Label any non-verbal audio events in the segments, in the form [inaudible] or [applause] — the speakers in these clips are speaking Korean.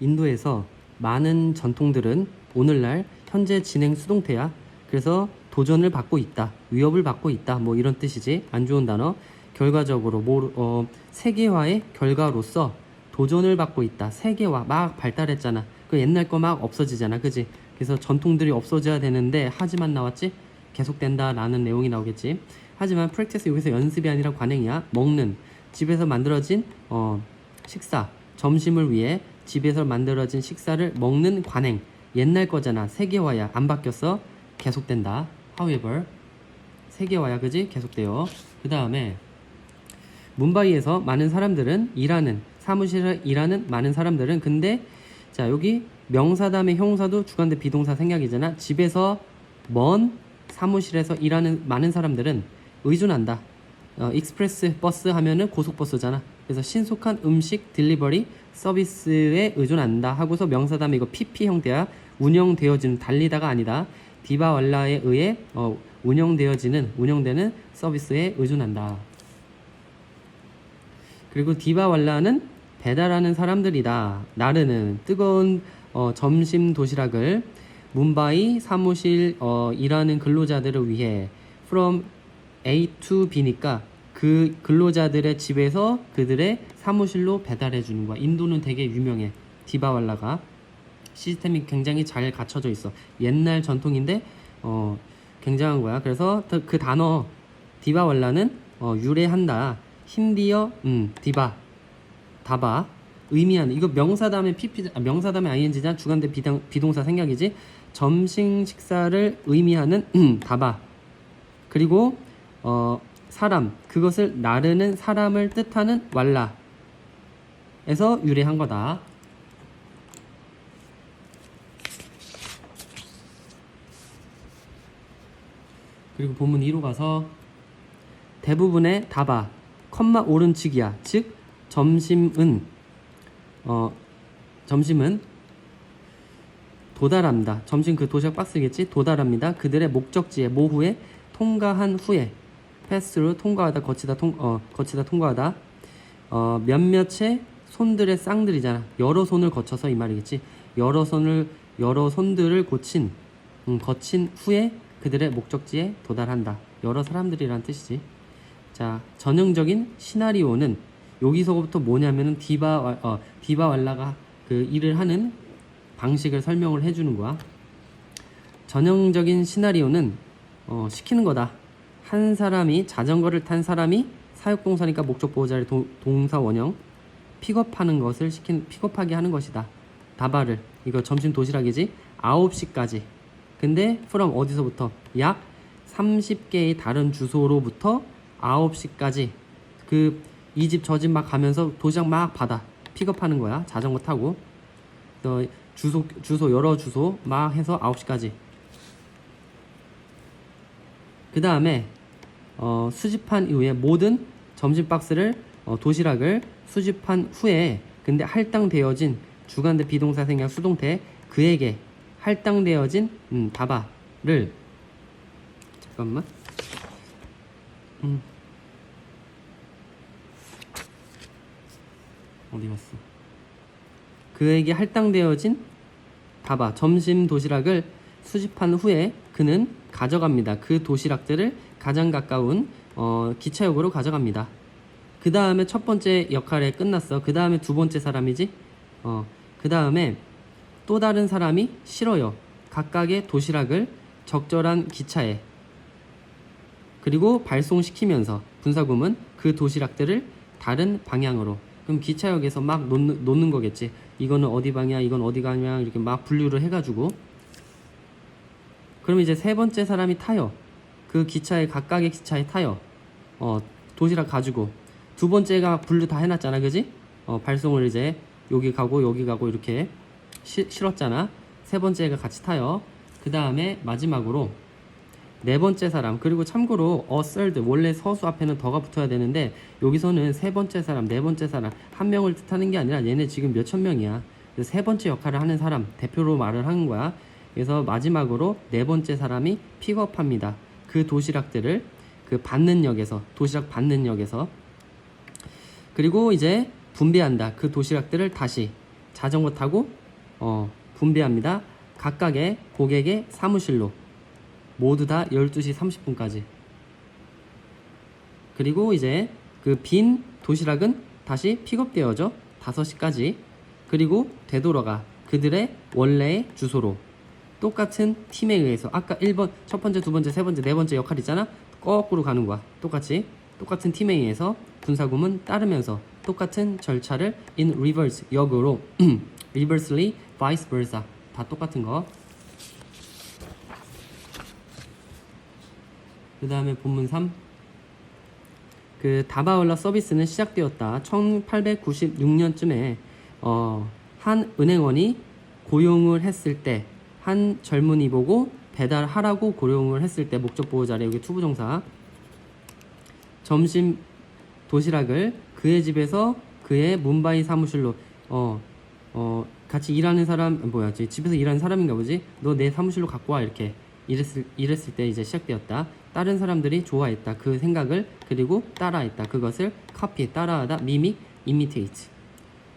인도에서 많은 전통들은 오늘날 현재 진행 수동태야. 그래서 도전을 받고 있다. 위협을 받고 있다. 뭐 이런 뜻이지. 안 좋은 단어. 결과적으로 뭐, 어, 세계화의 결과로서 도전을 받고 있다. 세계화 막 발달했잖아. 그 옛날 거 막 없어지잖아. 그지? 그래서 전통들이 없어져야 되는데 하지만 나왔지? 계속된다라는 내용이 나오겠지. 하지만 프랙티스 여기서 연습이 아니라 관행이야. 먹는 집에서 만들어진 어, 식사 점심을 위해 집에서 만들어진 식사를 먹는 관행 옛날 거잖아. 세계화야. 안 바뀌었어. 계속된다. However 세계화야. 그지? 계속돼요. 그 다음에 문바이에서 많은 사람들은 일하는 사무실에 일하는 많은 사람들은 근데 자 여기 명사 다음에 형사도 주관대 비동사 생략이잖아 집에서 먼 사무실에서 일하는 많은 사람들은 의존한다 어, 익스프레스 버스 하면은 고속버스잖아 그래서 신속한 음식 딜리버리 서비스에 의존한다 하고서 명사 다음에 이거 PP 형태야. 운영되어지는 달리다가 아니다. 디바왈라에 의해 어, 운영되어지는 운영되는 서비스에 의존한다. 그리고 디바왈라는 배달하는 사람들이다. 나르는 뜨거운 어, 점심 도시락을 문바이 사무실 어, 일하는 근로자들을 위해 from A to B니까 그 근로자들의 집에서 그들의 사무실로 배달해 주는 거야. 인도는 되게 유명해. 디바왈라가 시스템이 굉장히 잘 갖춰져 있어. 옛날 전통인데 어, 굉장한 거야. 그래서 그- 그 단어 디바왈라는 어, 유래한다. 힌디어 음 디바 다바 의미하는 이거 명사 다음에 pp 아, 명사 다음에 ing잖아 주관대 비동, 비동사 생략이지 점심 식사를 의미하는 음, 다바 그리고 어 사람 그것을 나르는 사람을 뜻하는 왈라에서 유래한 거다. 그리고 본문 2로 가서 대부분의 다바 컴마 오른측이야. 즉 점심은 어 점심은 도달합니다. 점심 그 도시락 박스겠지? 도달합니다. 그들의 목적지에 모후에 통과한 후에 패스로 통과하다 거치다 통 어 거치다 통과하다 어 몇몇의 손들의 쌍들이잖아. 여러 손을 거쳐서 이 말이겠지. 여러 손을 여러 손들을 고친 음, 거친 후에 그들의 목적지에 도달한다. 여러 사람들이란 뜻이지. 자, 전형적인 시나리오는 여기서부터 뭐냐면은 디바 왈- 어, 디바 왈라가 그 일을 하는 방식을 설명을 해주는 거야. 전형적인 시나리오는 어, 시키는 거다. 한 사람이 자전거를 탄 사람이 사역동사니까 목적 보호자의 도- 동사 원형 픽업하는 것을 시킨 픽업하게 하는 것이다. 다바를. 이거 점심 도시락이지? 9시까지. 근데 from 어디서부터? 약 30개의 다른 주소로부터 9시까지. 그 이 집 저 집 막 가면서 도시락 막 받아. 픽업하는 거야. 자전거 타고. 또 주소 주소 여러 주소 막 해서 9시까지. 그 다음에 어, 수집한 이후에 모든 점심 박스를 어, 도시락을 수집한 후에 근데 할당되어진 주간대 비동사 생략 수동태 그에게 할당되어진 음, 다바를 잠깐만 음. 어디 갔어? 그에게 할당되어진 다바 점심 도시락을 수집한 후에 그는 가져갑니다. 그 도시락들을 가장 가까운 어, 기차역으로 가져갑니다. 그 다음에 첫 번째 역할에 끝났어. 그 다음에 두 번째 사람이지. 어, 그 다음에 또 다른 사람이 실어요. 각각의 도시락을 적절한 기차에 그리고 발송시키면서 분사구문 그 도시락들을 다른 방향으로 그럼 기차역에서 막 놓는, 놓는 거겠지 이거는 어디 방향 이건 어디 방향 이렇게 막 분류를 해가지고 그럼 이제 세 번째 사람이 타요 그 기차에 각각의 기차에 타요. 어 도시락 가지고. 두 번째가 분류 다 해놨잖아 그지? 어 발송을 이제 여기 가고 여기 가고 이렇게 시, 실었잖아. 세 번째가 같이 타요. 그 다음에 마지막으로 네 번째 사람. 그리고 참고로 third 원래 서수 앞에는 더가 붙어야 되는데 여기서는 세 번째 사람 네 번째 사람. 한 명을 뜻하는 게 아니라 얘네 지금 몇 천 명이야. 그래서 세 번째 역할을 하는 사람 대표로 말을 하는 거야. 그래서 마지막으로 네 번째 사람이 픽업합니다 그 도시락들을 그 받는 역에서 도시락 받는 역에서 그리고 이제 분배한다 그 도시락들을 다시 자전거 타고 어, 분배합니다. 각각의 고객의 사무실로 모두 다 12시 30분까지. 그리고 이제 그 빈 도시락은 다시 픽업되어져 5시까지. 그리고 되돌아가 그들의 원래의 주소로 똑같은 팀에 의해서 아까 1번 첫 번째, 두 번째, 세 번째, 네 번째 역할 있잖아. 거꾸로 가는 거야. 똑같이 똑같은 팀에 의해서 분사구문 따르면서 똑같은 절차를 in reverse 역으로 [clears throat] reversely vice versa 다 똑같은 거. 그 다음에 본문 3. 그 다바울라 서비스는 시작되었다. 1896년쯤에 어, 한 은행원이 고용을 했을 때 한 젊은이 보고 배달하라고 고용을 했을 때 목적 보호 자리 여기 투부 정사. 점심 도시락을 그의 집에서 그의 문바이 사무실로 어, 어, 같이 일하는 사람 뭐야 지 집에서 일하는 사람인가 보지? 너 내 사무실로 갖고 와 이렇게. 이랬을 이랬을 때 이제 시작되었다. 다른 사람들이 좋아했다 그 생각을 그리고 따라했다. 그것을 copy 따라하다 mimic imitate.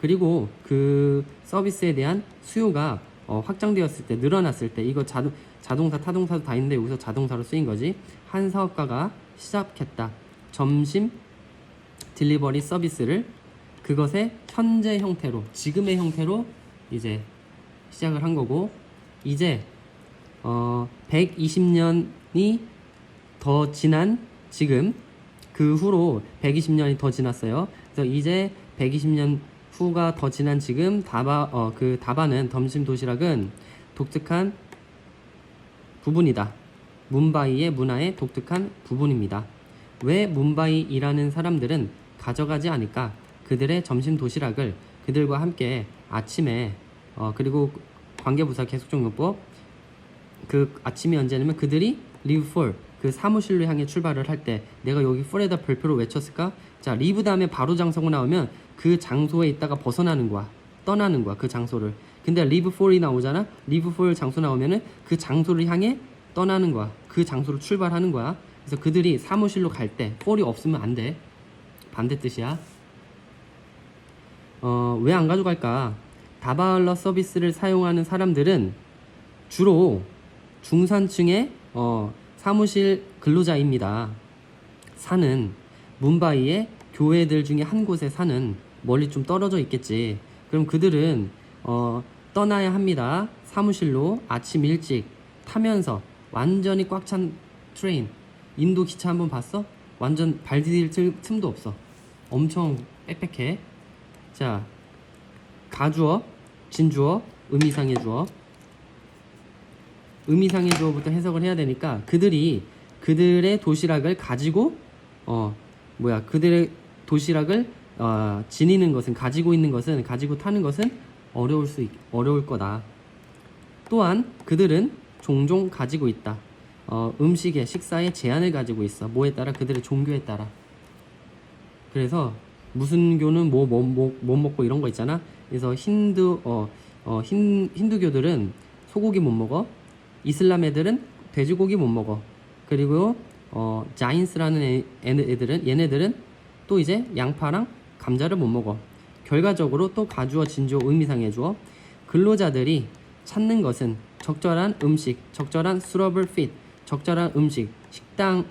그리고 그 서비스에 대한 수요가 어, 확장되었을 때 늘어났을 때 이거 자동 자동사 타동사도 다 있는데 여기서 자동사로 쓰인 거지 한 사업가가 시작했다 점심 딜리버리 서비스를 그것의 현재 형태로 지금의 형태로 이제 시작을 한 거고 이제 어 120년이 더 지난 지금 그 후로 120년이 더 지났어요. 그래서 이제 120년 후가 더 지난 지금 다바 어 그 다바는 점심 도시락은 독특한 부분이다. 문바이의 문화의 독특한 부분입니다. 왜 문바이 일하는 사람들은 가져가지 않을까? 그들의 점심 도시락을 그들과 함께 아침에 어 그리고 관계부사 계속적용법 그 아침이 언제냐면 그들이 live for 그 사무실로 향해 출발을 할 때 내가 여기 for에다 별표로 외쳤을까? 자 리브 다음에 바로 장소가 나오면 그 장소에 있다가 벗어나는 거야. 떠나는 거야 그 장소를. 근데 live for이 나오잖아? Live for 장소 나오면은 그 장소를 향해 떠나는 거야. 그 장소로 출발하는 거야. 그래서 그들이 사무실로 갈 때 for이 없으면 안 돼. 반대 뜻이야. 어, 왜 안 가져갈까? 다바을러 서비스를 사용하는 사람들은 주로 중산층의 어, 사무실 근로자입니다. 사는 문바이의 교회들 중에 한 곳에 사는 멀리 좀 떨어져 있겠지. 그럼 그들은 어, 떠나야 합니다. 사무실로 아침 일찍 타면서 완전히 꽉 찬 트레인. 인도 기차 한번 봤어? 완전 발 디딜 틈- 틈도 없어. 엄청 빽빽해. 자, 가주어, 진주어, 의미상의 주어. 의미상의 주어부터 해석을 해야 되니까 그들이 그들의 도시락을 가지고 어 뭐야 그들의 도시락을 어, 지니는 것은 가지고 있는 것은 가지고 타는 것은 어려울 수 있, 어려울 거다. 또한 그들은 종종 가지고 있다. 어, 음식의 식사에 제한을 가지고 있어. 뭐에 따라 그들의 종교에 따라. 그래서 무슨 교는 뭐, 뭐, 뭐, 못 먹고 이런 거 있잖아. 그래서 힌두 어, 어 힌, 힌두교들은 소고기 못 먹어. 이슬람 애들은 돼지고기 못 먹어. 그리고 어 자인스라는 애, 애들은 얘네들은 또 이제 양파랑 감자를 못 먹어. 결과적으로 또 가주어 진주어 의미상의 주어 근로자들이 찾는 것은 적절한 음식, 적절한 suitable fit, 적절한 음식, 식당에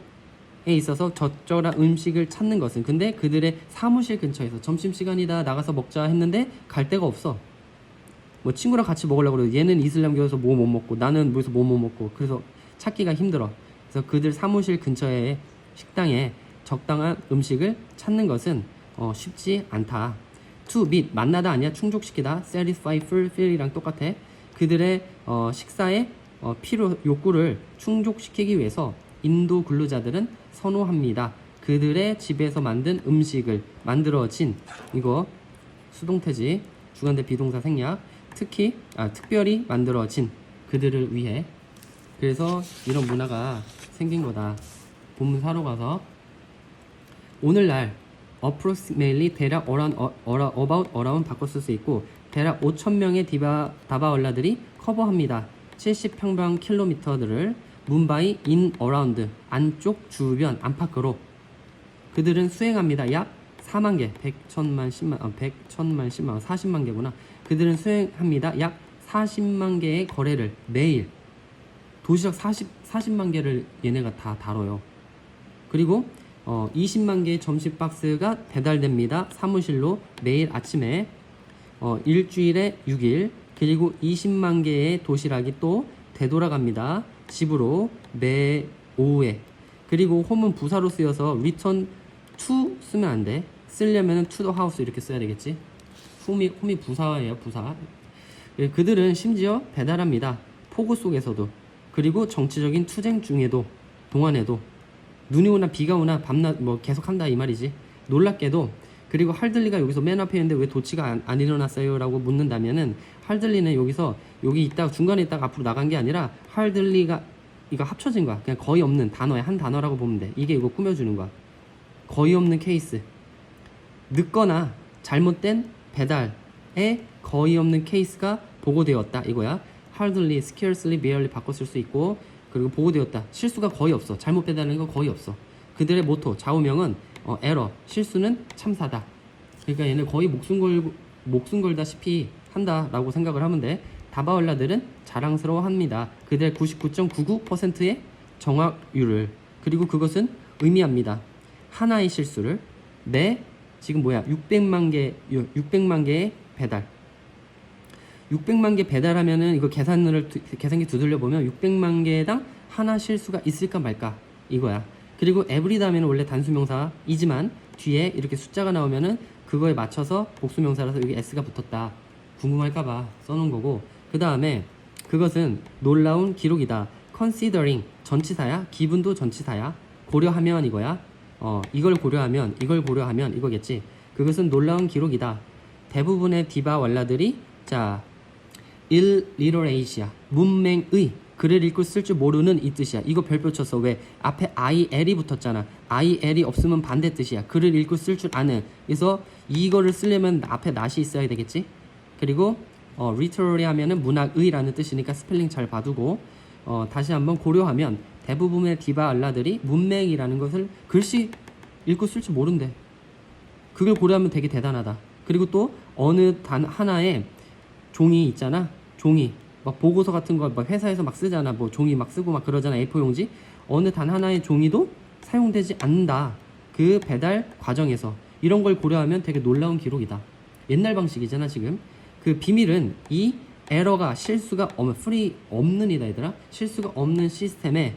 있어서 적절한 음식을 찾는 것은. 근데 그들의 사무실 근처에서 점심시간이다 나가서 먹자 했는데 갈 데가 없어. 뭐 친구랑 같이 먹으려고 그래도 얘는 이슬람교에서 뭐 못 먹고 나는 뭐에서 뭐 못 먹고 그래서 찾기가 힘들어. 그래서 그들 사무실 근처에 식당에 적당한 음식을 찾는 것은 어, 쉽지 않다. to meet 만나다 아니야 충족시키다. satisfy fulfill이랑 똑같아. 그들의 어, 식사의 어, 필요 욕구를 충족시키기 위해서 인도 근로자들은 선호합니다. 그들의 집에서 만든 음식을 만들어진 이거 수동태지. 주관대 비동사 생략. 특히 아 특별히 만들어진 그들을 위해. 그래서 이런 문화가 생긴 거다. 본문 사로 가서 오늘날 approximately 대략 around, about around 바꿔 쓸 수 있고 대략 5천 명의 디바 다바얼라들이 커버합니다. 70평방 킬로미터들을 문바이 in around 안쪽 주변 안팎으로 그들은 수행합니다. 약 4만 개, 100, 1000만, 10만, 어, 100, 1000만, 10만, 40만 개구나. 그들은 수행합니다. 약 40만 개의 거래를 매일 도시락 40 40만 개를 얘네가 다 다뤄요. 그리고 어, 20만 개의 점심 박스가 배달됩니다. 사무실로 매일 아침에 어, 일주일에 6일 그리고 20만 개의 도시락이 또 되돌아갑니다. 집으로 매 오후에 그리고 홈은 부사로 쓰여서 return to 쓰면 안 돼. to the house 이렇게 써야 되겠지. 홈이 홈이 부사예요, 부사. 예, 그들은 심지어 배달합니다. 폭우 속에서도 그리고 정치적인 투쟁 중에도 동안에도 눈이 오나 비가 오나 밤낮 뭐 계속 한다 이 말이지. 놀랍게도 그리고 할들리가 여기서 맨 앞에 있는데 왜 도치가 안, 안 일어났어요라고 묻는다면은 할들리는 여기서 여기 있다가 중간에 있다가 앞으로 나간 게 아니라 할들리가 이거 합쳐진 거야. 그냥 거의 없는 단어의 한 단어라고 보면 돼. 이게 이거 꾸며주는 거야. 거의 없는 케이스. 늦거나 잘못된 배달에 거의 없는 케이스가 보고되었다 이거야. hardly, scarcely, barely 쓸수 있고 그리고 보고되었다. 실수가 거의 없어. 잘못 배달하는 거 거의 없어. 그들의 모토 좌우명은 어, 에러, 실수는 참사다. 그러니까 얘는 거의 목숨 걸 목숨 걸다시피 한다라고 생각을 하면 돼. 다바올라들은 자랑스러워합니다. 그들의 99.99%의 정확률을 그리고 그것은 의미합니다. 하나의 실수를 매 지금 뭐야 600만 개 600만 개의 배달 600만 개 배달하면은 이거 계산을 두- 계산기 두들려 보면 600만 개당 하나 실수가 있을까 말까 이거야. 그리고 에브리다면 원래 단수명사이지만 뒤에 이렇게 숫자가 나오면은 그거에 맞춰서 복수명사라서 여기 s가 붙었다. 궁금할까봐 써놓은 거고 그 다음에 그것은 놀라운 기록이다. considering 전치사야. 기분도 전치사야. 고려하면 이거야. 어 이걸 고려하면 이걸 고려하면 이거겠지. 그것은 놀라운 기록이다. 대부분의 디바 왈라들이 자 illiterate야 문맹의 글을 읽고 쓸 줄 모르는 이 뜻이야. 이거 별표 쳤어 왜? 앞에 il이 붙었잖아. Il이 없으면 반대 뜻이야. 글을 읽고 쓸 줄 아는. 그래서 이거를 쓰려면 앞에 낫이 있어야 되겠지? 그리고 어, literary 하면은 문학의라는 뜻이니까 스펠링 잘 봐두고 어, 다시 한번 고려하면 대부분의 디바 알라들이 문맹이라는 것을 글씨 읽고 쓸 줄 모른대. 그걸 고려하면 되게 대단하다. 그리고 또 어느 단 하나의 종이 있잖아. 종이. 막 보고서 같은 거 막 회사에서 막 쓰잖아. 뭐 종이 막 쓰고 막 그러잖아. A4 용지. 어느 단 하나의 종이도 사용되지 않는다. 그 배달 과정에서 이런 걸 고려하면 되게 놀라운 기록이다. 옛날 방식이잖아, 지금. 그 비밀은 이 에러가 실수가 없는 프리 없는 이다 얘들아. 실수가 없는 시스템의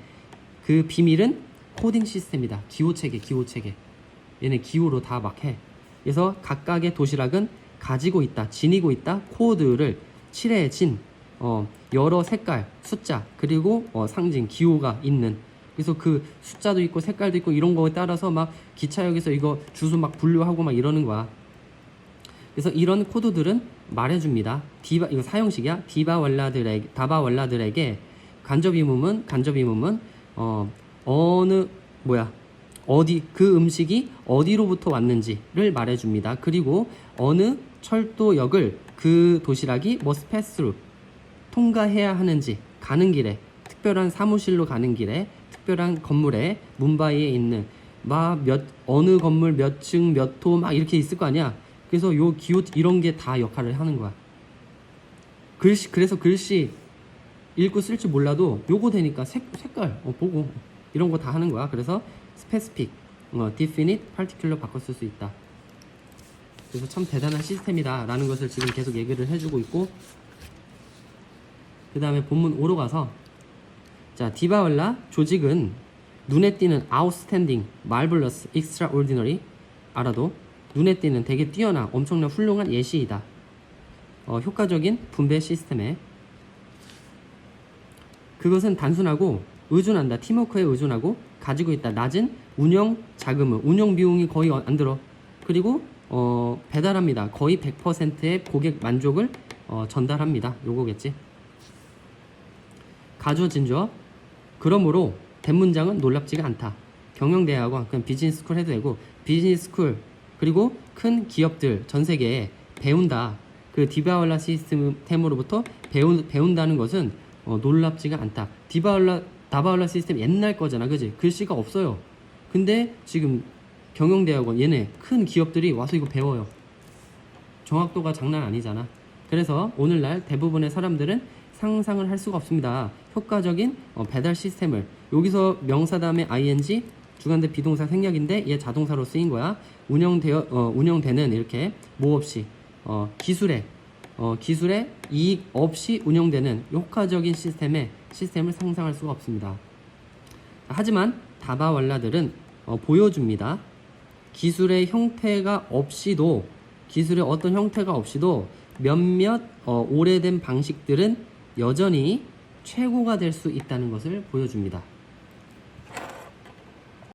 그 비밀은 코딩 시스템이다. 기호 체계, 기호 체계. 얘네 기호로 다 막 해. 그래서 각각의 도시락은 가지고 있다, 지니고 있다, 코드를 칠해진 어, 여러 색깔, 숫자, 그리고 어, 상징, 기호가 있는. 그래서 그 숫자도 있고 색깔도 있고 이런 거에 따라서 막 기차역에서 이거 주소 막 분류하고 막 이러는 거야. 그래서 이런 코드들은 말해줍니다. 디바 이거 사용식이야. 디바 월라들에게 다바 월라들에게 간접 이문은 간접 이문은 어 어느 뭐야 어디 그 음식이 어디로부터 왔는지를 말해줍니다. 그리고 어느 철도역을 그 도시락이 must pass through 통과해야 하는지 가는 길에 특별한 사무실로 가는 길에 특별한 건물에 문바이에 있는 막 몇 어느 건물 몇 층 몇 호 막 이렇게 있을 거 아니야. 그래서 요 기호 이런 게 다 역할을 하는 거야. 글씨 그래서 글씨 읽고 쓸 줄 몰라도 요거 되니까 색, 색깔 어, 보고 이런 거 다 하는 거야. 그래서 specific, 어, definite, 바꿔 쓸 수 있다. 그래서 참 대단한 시스템이다 라는 것을 지금 계속 얘기를 해주고 있고 그 다음에 본문 5로 가서 자 디바월라 조직은 눈에 띄는 outstanding, marvelous, extraordinary 알아도 눈에 띄는 되게 뛰어나 엄청난 훌륭한 예시이다. 어, 효과적인 분배 시스템에 그것은 단순하고 의존한다. 팀워크에 의존하고 가지고 있다. 낮은 운영 자금을 운영 비용이 거의 어- 안 들어. 그리고 어, 배달합니다. 거의 100%의 고객 만족을 어, 전달합니다. 요거겠지. 가주어진주어 그러므로 대문장은 놀랍지가 않다. 경영대학원 그냥 비즈니스 스쿨 해도 되고 비즈니스 스쿨 그리고 큰 기업들 전 세계에 배운다. 그 디바울라 시스템으로부터 배운 배운다는 것은 어, 놀랍지가 않다. 디바울라 다바울라 시스템 옛날 거잖아, 그지? 글씨가 없어요. 근데 지금 경영대학원 얘네 큰 기업들이 와서 이거 배워요. 정확도가 장난 아니잖아. 그래서 오늘날 대부분의 사람들은 상상을 할 수가 없습니다. 효과적인 어, 배달 시스템을 여기서 명사 다음에 ing 주관대 비동사 생략인데 얘 자동사로 쓰인 거야. 운영되어 어, 운영되는 이렇게 뭐 없이 어, 기술에 어, 기술에 이익 없이 운영되는 효과적인 시스템의 시스템을 상상할 수가 없습니다. 하지만 다바왈라들은 어, 보여줍니다. 기술의 형태가 없이도 기술의 어떤 형태가 없이도 몇몇 어, 오래된 방식들은 여전히 최고가 될 수 있다는 것을 보여줍니다.